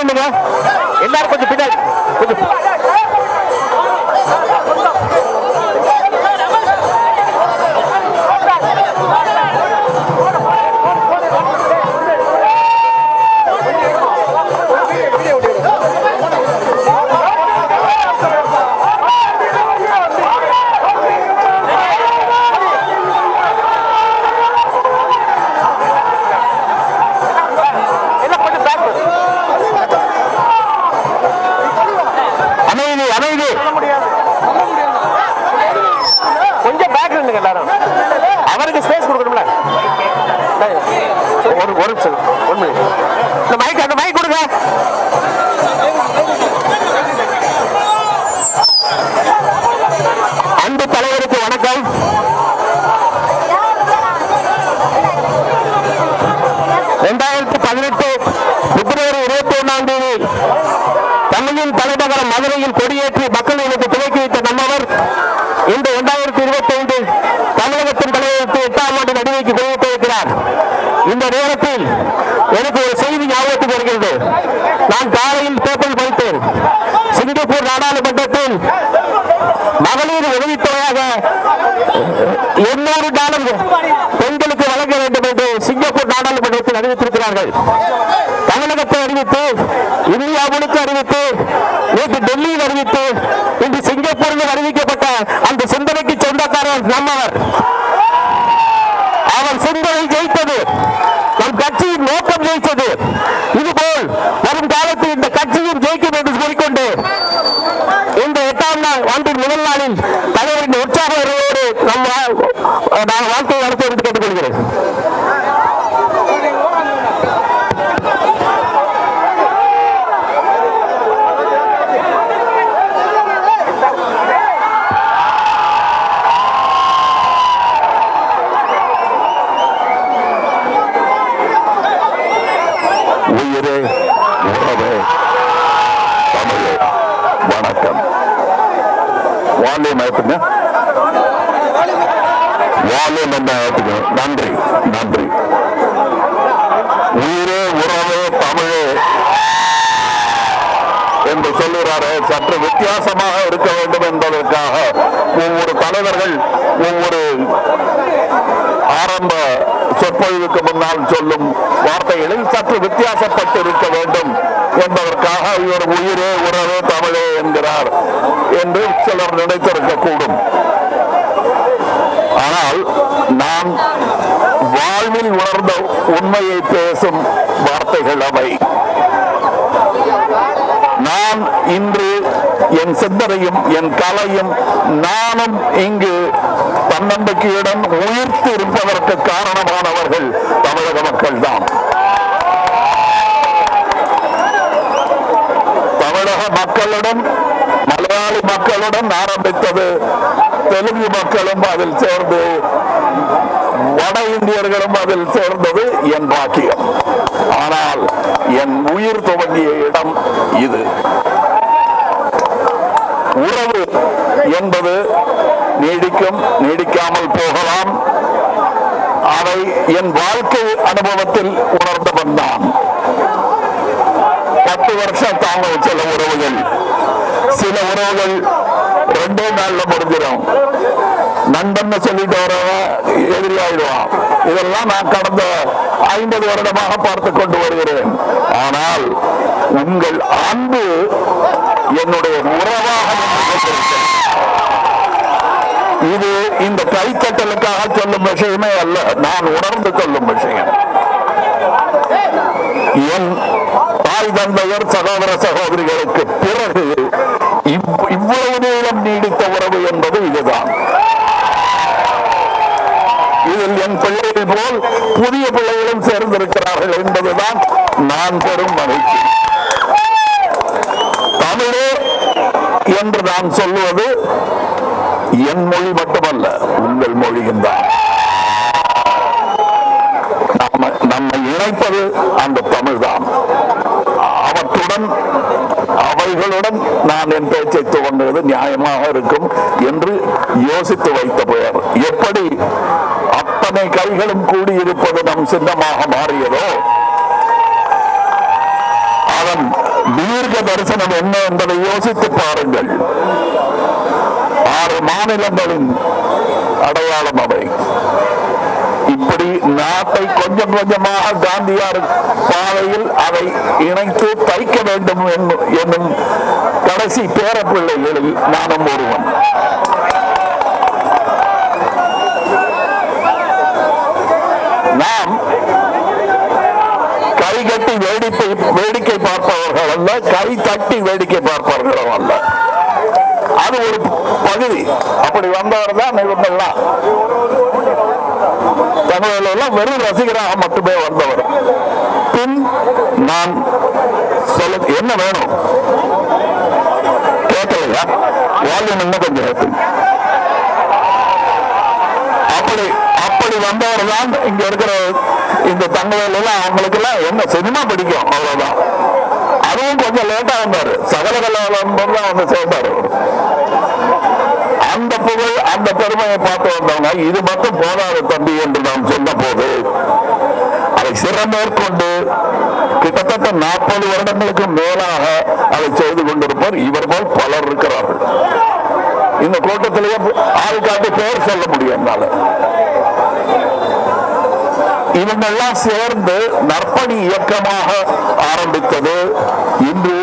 எல்லாரும் பின்னாடி எல்லாரும் கொஞ்சம் இந்த மைக் அந்த மைக் கொடுங்க. அன்பு தலைவருக்கு வணக்கம். ரெண்டாயிரத்தி பதினெட்டு பிப்ரவரி இருபத்தி ஒன்னாம் தேதி தமிழின் தலைநகரம் மதுரையில் கொடியேற்றி மக்களுக்கு துவக்கி வைத்த நம்மவர் இன்று இரண்டாயிரத்தி இருபத்தி ஐந்து தமிழகத்தின் தலைவருக்கு எட்டாம் ஆண்டு நடுவைக்கு கொடியேற்றிருக்கிறார் இந்த நேரத்தில் எனக்கு ஒரு செய்தி ஞாபகத்துக்கு வருகிறது. நான் காலையில் பேப்பர் படித்தேன். சிங்கப்பூர் நாடாளுமன்றத்தில் மகளிர் உதவித்தொகையாக எண்ணூறு டாலர் பெண்களுக்கு வழங்க வேண்டும் என்று சிங்கப்பூர் நாடாளுமன்றத்தில் அறிவித்திருக்கிறார்கள். தமிழகத்தை அறிவித்து இந்தியா முழுக்க அறிவித்து நேற்று டெல்லியில் அறிவித்து இன்று சிங்கப்பூரில் அறிவிக்கப்பட்ட அந்த சிந்தனைக்கு சொந்தக்காரர் நம்மவர் அவர் சிந்தனை ஜெயித்தது நோக்கம் ஜெயித்தது. இதுபோல் வரும் காலத்தில் இந்த கட்சியும் ஜெயிக்கும் என்று கூறிக்கொண்டு இந்த எட்டாம் நாள் ஆண்டின் முதல் நாளில் தலைவரின் உற்சாக உரையோடு நம் வாழ்க்கை நடத்த என்று கேட்டுக்கொள்கிறேன் உயிரே உறவே தமிழே வணக்கம் வால்யூம் ஏத்துங்க வால்யூம் நம்ம ஏத்துங்க நன்றி நன்றி. உயிரே உறவே தமிழே என்று சொல்லுகிறாரே. சற்று வித்தியாசமாக இருக்க வேண்டும் என்பதற்காக ஒவ்வொரு தலைவர்கள் ஒவ்வொரு ஆரம்ப சொற்பொழிவுக்கு முன்னால் சொல்லும் வார்த்தைகளில் சற்று வித்தியாசப்பட்டு இருக்க வேண்டும் என்பதற்காக இவர் உயிரே உறவே தமிழே என்கிறார் என்று சிலர் நினைத்திருக்க கூடும் ஆனால் நாம் வாழ்வில் உணர்ந்த உண்மையை பேசும் வார்த்தைகள் அவை. நான் இன்று என் சிந்தனையும் என் கலையும் நானும் இங்கு தன்னம்பிக்கையுடன் உயிர்த்து இருப்பதற்கு காரணமானவர்கள் தமிழக மக்கள் தான் தமிழக மக்களுடன் மலையாளி மக்களுடன் ஆரம்பித்தது தெலுங்கு மக்களும் அதில் சேர்ந்து வட இந்தியர்களும் அதில் சேர்ந்தது என் பாக்கியம். ஆனால் என் உயிர் துவங்கிய இடம் இது. உறவு என்பது நீடிக்கும் நீடிக்காமல் போகலாம். அதை என் வாழ்க்கை அனுபவத்தில் உணர்ந்தவன் தான் பத்து வருஷம் தாங்க சில உறவுகள். சில உறவுகள் ரெண்டே நாள்ல முடிஞ்சிடும் நண்பன் சொல்லிட்டு வரவன் எதிரி ஆயிடுவான் இதெல்லாம் நான் கடந்த ஐம்பது வருடமாக பார்த்து கொண்டு வருகிறேன். ஆனால் உங்கள் அன்பு என்னுடைய உறவாக இது இந்த கைத்தட்டலுக்காக சொல்லும் விஷயமே அல்ல. நான் உணர்ந்து கொள்ளும் விஷயம். என் தாய் தந்தையர் சகோதர சகோதரிகளுக்கு பிறகு இவ்வளவு நேரம் நீடித்த உறவு என்பது இதுதான். இதில் என் பிள்ளைகள் போல் புதிய பிள்ளைகளும் சேர்ந்திருக்கிறார்கள் என்பதுதான் நான் பெரும் மகிழ்ச்சி. தமிழே என்று நான் சொல்லுவது என் மொழி மட்டுமல்ல உங்கள் மொழியும் தான். நம்மை இணைப்பது அந்த தமிழ்தான். அவற்றுடன் அவைகளுடன் நான் என் பேச்சை துவங்குவது நியாயமாக இருக்கும் என்று யோசித்து வைத்த பெயர். எப்படி அத்தனை கைகளும் கூடியிருப்பது நம் சின்னமாக மாறியதோ தீர்க்க தரிசனம் என்ன என்பதை யோசித்து பாருங்கள். ஆறு மாநிலங்களின் அடையாளம் அவை. இப்படி நாட்டை கொஞ்சம் கொஞ்சமாக காந்தியார் பாதையில் அதை இணைத்து தைக்க வேண்டும் என்னும் கடைசி பேரப்பிள்ளைகளில் நானும் ஒருவன். நாம் கை கட்டி வேடிக்கை வேடிக்கை பார்ப்பவர்கள் அல்ல கை தட்டி வேடிக்கை பார்ப்பவர்களும் அல்ல. அது ஒரு பகுதி. அப்படி வந்தவர் தான் இவங்கெல்லாம். தகவல் எல்லாம் வெறும் ரசிகராக மட்டுமே வந்தவர். பின் நான் சொல்ல என்ன வேணும்? கேட்கலையா? வால்யூம் இன்னும் கொஞ்சம் அப்படி அப்படி வந்தவர் தான் இங்க இருக்கிற இந்த தங்கவேல் எல்லாம் அவங்களுக்கு எல்லாம் என்ன சினிமா பிடிக்கும் அவ்வளவுதான். அதுவும் கொஞ்சம் லேட்டா வந்தாரு. சகல கலாவலம் தான் வந்து சேர்ந்தாரு புகழ் அந்த பெருமையை பார்த்து வந்தவங்க இது மட்டும் போதாது தம்பி என்று நாம் சொன்ன போது அதை சிறமேற்கொண்டு கிட்டத்தட்ட நாற்பது வருடங்களுக்கு மேலாக அதை செய்து கொண்டிருப்பார் இவர் போல் பலர் இருக்கிறார்கள். இந்த கூட்டத்திலேயே ஆள் காட்டி பெயர் சொல்ல முடியும் இவங்கெல்லாம் சேர்ந்து நற்பணி இயக்கமாக ஆரம்பித்தது இன்று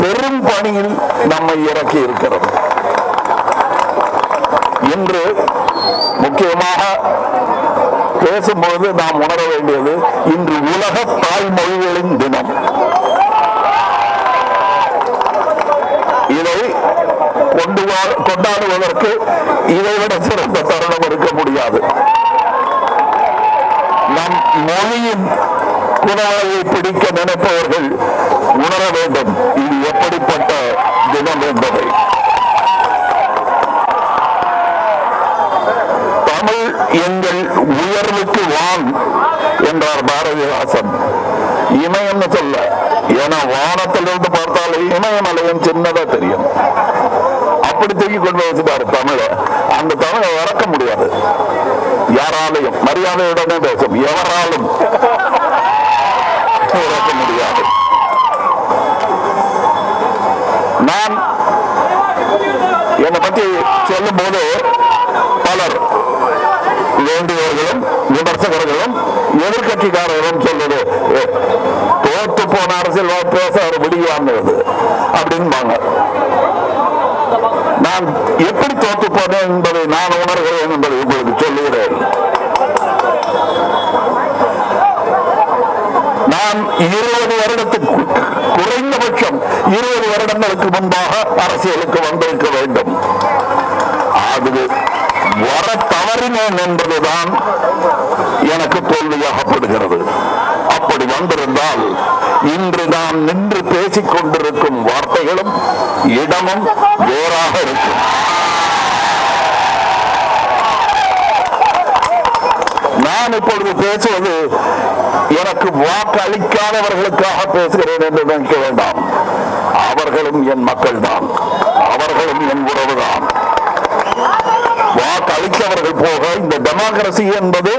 பெரும் பணியில் நம்மை இறக்கி இருக்கிறது. இன்று முக்கியமாக பேசும்போது நாம் உணர வேண்டியது இன்று உலக தாய்மொழிகளின் தினம். இதை கொண்டு கொண்டாடுவதற்கு இதைவிட சிறந்த தருணம் இருக்க முடியாது. நம் மொழியின் குணவலையை பிடிக்க நினைப்பவர்கள் உணர வேண்டும். இது எப்படிப்பட்ட தினம் என்று எங்கள் உயர்வுக்கு வான் என்றார் பாரதிதாசன். இமயம்னு சொல்ல ஏன்னா வானத்திலிருந்து பார்த்தாலே இமயமலையும் சின்னதா தெரியும். அப்படி தூக்கி கொண்டு வச்சுட்டாரு தமிழ. அந்த தமிழை இறக்க முடியாது. யாராலையும் மரியாதையுடனே பேசும் எவராலும் இறக்க முடியாது. நான் என்னை பத்தி சொல்லும் போது பலர் வேண்டியவர்களும் விமர்சகர்களும் எதிர்கட்சிக்காரர்களும் சொல்றது தோத்து போன அரசியல் பேச அவர் முடியாங்கிறது அப்படின்பாங்க. நான் எப்படி தோத்து போனேன் என்பதை நான் உணர்கிறேன் என்பதை உங்களுக்கு சொல்லுகிறேன். நான் இருபது வருடத்துக்கு குறைந்தபட்சம் இருபது வருடங்களுக்கு முன்பாக அரசியலுக்கு வந்திருக்க வேண்டும். அது வர தவறினேன் என்பதுதான் எனக்கு தோல்வியாகப்படுகிறது. அப்படி வந்திருந்தால் இன்று நான் நின்று பேசிக் கொண்டிருக்கும் வார்த்தைகளும் இடமும் வேறாக இருக்கும். நான் இப்பொழுது பேசுவது எனக்கு வாக்கு அளிக்காதவர்களுக்காக பேசுகிறேன் என்று நினைக்க வேண்டாம். அவர்களும் என் மக்கள் தான் அவர்களும் என் உறவுதான். வாக்களித்தவர்கள் போக இந்த டெமோக்ரசி என்பது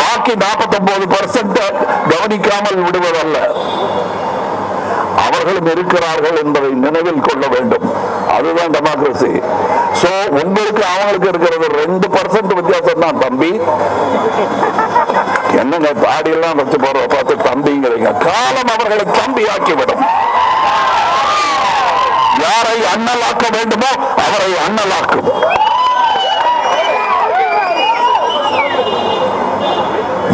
பாக்கி 49% பர்சன்ட் கவனிக்காமல் விடுவதல்ல. அவர்களும் இருக்கிறார்கள் என்பதை நினைவில் கொள்ள வேண்டும். அதுதான் டெமோக்ரசி சோ உங்களுக்கு அவங்களுக்கு இருக்கிறது ரெண்டு பர்சன்ட் வித்தியாசம் தான் தம்பி. என்னங்க தாடி எல்லாம் வச்சு போற பார்த்து தம்பிங்கிறீங்க. காலம் அவர்களை தம்பி ஆக்கிவிடும் யாரை அண்ணலாக்க வேண்டுமோ அவரை அண்ணலாக்கும்.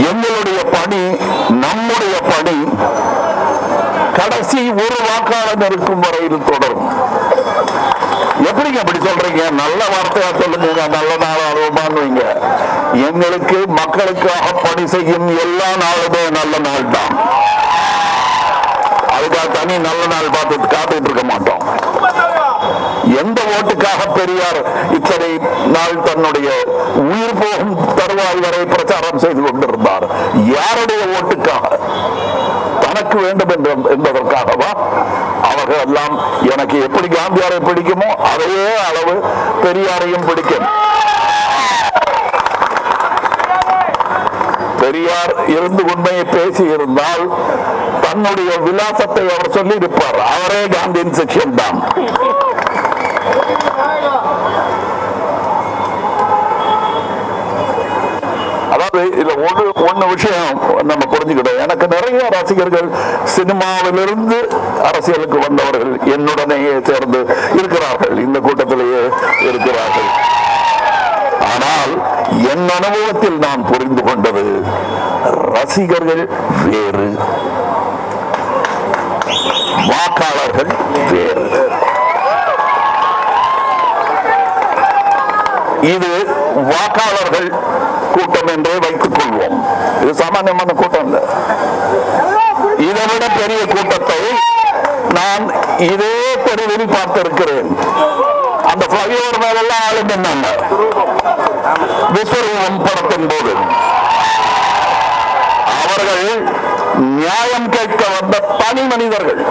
எங்களுடைய பணி நம்முடைய பணி கடைசி ஒரு வாக்காளர் இருக்கும் வரையில் தொடரும். எப்படிங்க அப்படி சொல்றீங்க? நல்ல வார்த்தையா சொல்லுங்க. நல்ல நாள் அருவமானுவீங்க எங்களுக்கு மக்களுக்காக பணி செய்யும் எல்லா நாளுமே நல்ல நாள் தான் அதுக்காக தனி நல்ல நாள் பார்த்து காத்துட்டு இருக்க மாட்டோம். எந்த ஓட்டுக்காக பெரியார் இத்தனை நாள் தன்னுடைய உயிர் போகும் தருவாய் வரை பிரச்சாரம் செய்து கொண்டிருந்தார்? யாருடைய ஓட்டுக்காக? தனக்கு வேண்டும் என்பதற்காகவா? அவர்கள் எல்லாம் எனக்கு எப்படி காந்தியாரை பிடிக்குமோ அதே அளவு பெரியாரையும் பிடிக்கும். பெரியார் இருந்து உண்மையை பேசி இருந்தால் தன்னுடைய விலாசத்தை அவர் சொல்லி இருப்பார் அவரே காந்தியின் சிஷ்யன் தான் அதாவது இதுல ஒண்ணு விஷயம் நம்ம புரிஞ்சுக்கிட்டோம். எனக்கு நிறைய ரசிகர்கள் சினிமாவிலிருந்து அரசியலுக்கு வந்தவர்கள் என்னுடனேயே சேர்ந்து இருக்கிறார்கள். இந்த கூட்டத்திலேயே இருக்கிறார்கள். ஆனால் என் அனுபவத்தில் நான் புரிந்து கொண்டது ரசிகர்கள் வேறு. வாக்காளர்கள் வேறு. இது வாக்காளர்கள் கூட்டம் என்றே வைத்துக் கொள்வோம். இது சாமானியமான கூட்டம் இல்லை. இதை விட பெரிய கூட்டத்தை நான் இதே தெருவில் பார்த்திருக்கிறேன். அந்த ஃபிளைஓவர் மேலெல்லாம் ஆளு நின்னாங்க விஸ்வரூபம் படத்தின் போது. அவர்கள் நியாயம் கேட்க வந்த தனி மனிதர்கள்.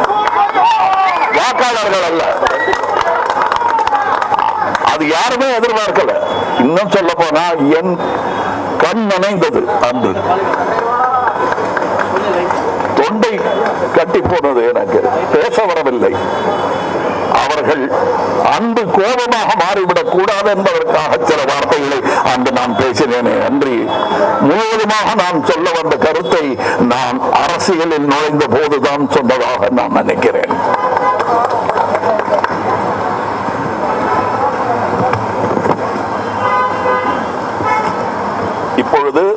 வாக்காளர்கள் அல்ல. அது யாருமே எதிர்பார்க்கல. இன்னும் சொல்ல போனா என் கண் நனைந்தது அன்று. தொண்டை கட்டி போனது எனக்கு. பேச வரவில்லை. அவர்கள் அன்பு கோபமாக மாறிவிடக் கூடாது என்பதற்காக சில வார்த்தைகளை அன்று நான் பேசினேனே. அன்றி முழுவதுமாக நான் சொல்ல வந்த கருத்தை நான் அரசியலில் நுழைந்த போதுதான் சொன்னதாக நான் நினைக்கிறேன் இப்பொழுது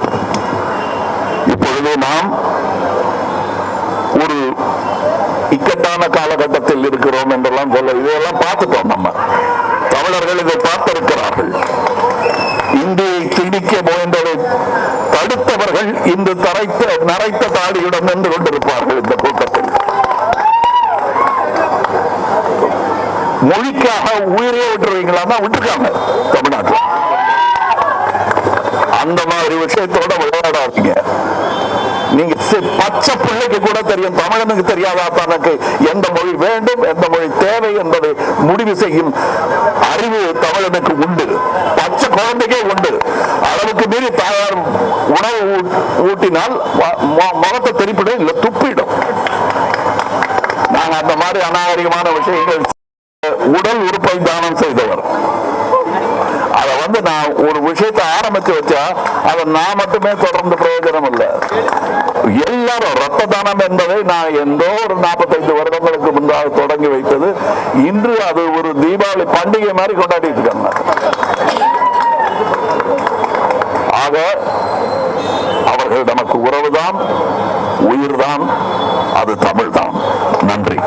இப்பொழுது நாம் ஒரு இக்கட்டான காலகட்டத்தில் இருக்கிறோம் என்றெல்லாம் சொல்ல இதையெல்லாம் பார்த்துட்டோம் நம்ம. தமிழர்கள் இதை பார்த்திருக்கிறார்கள். இந்தியை திணிக்க முயன்றதை தடுத்தவர்கள் இன்று தரைத்த நரைத்த தாடியுடன் நின்று கொண்டிருப்பார்கள் இந்த கூட்டத்தில். மொழிக்காக உயிரே விட்டுருவீங்களான்னா விட்டுருக்காங்க தமிழ்நாட்டில். அந்த மாதிரி விஷயத்தோட விளையாடாதீங்க. நீங்க பச்சை பிள்ளைக்கு கூட தெரியும் தமிழனுக்கு தெரியாதா தனக்கு? எந்த மொழி வேண்டும் எந்த மொழி தேவை என்பதை முடிவு செய்யும் அறிவு தமிழனுக்கு உண்டு. பச்சை குழந்தைக்கே உண்டு. அளவுக்கு மீறி தாயார் உணவு ஊட்டினால் ம- ம- முகத்தை இல்ல துப்பிடும். நாங்க அந்த மாதிரி அநாகரிகமான விஷயங்கள் உடல் உறுப்பை தானம் செய்தவர். வந்து நான் ஒரு விஷயத்தை ஆரம்பிச்சு வச்சா அதை நான் மட்டுமே தொடர்ந்து பிரயோஜனம் இல்லை எல்லாரும் ரத்த தானம் என்பதை நான் எந்தோ ஒரு நாற்பத்தைந்து வருடங்களுக்கு முன்பாக தொடங்கி வைத்தது. இன்று அது ஒரு தீபாவளி பண்டிகை மாதிரி கொண்டாடிட்டு இருக்காங்க. ஆக அவர்கள் நமக்கு உறவுதான் உயிர்தான் அது தமிழ்தான். நன்றி.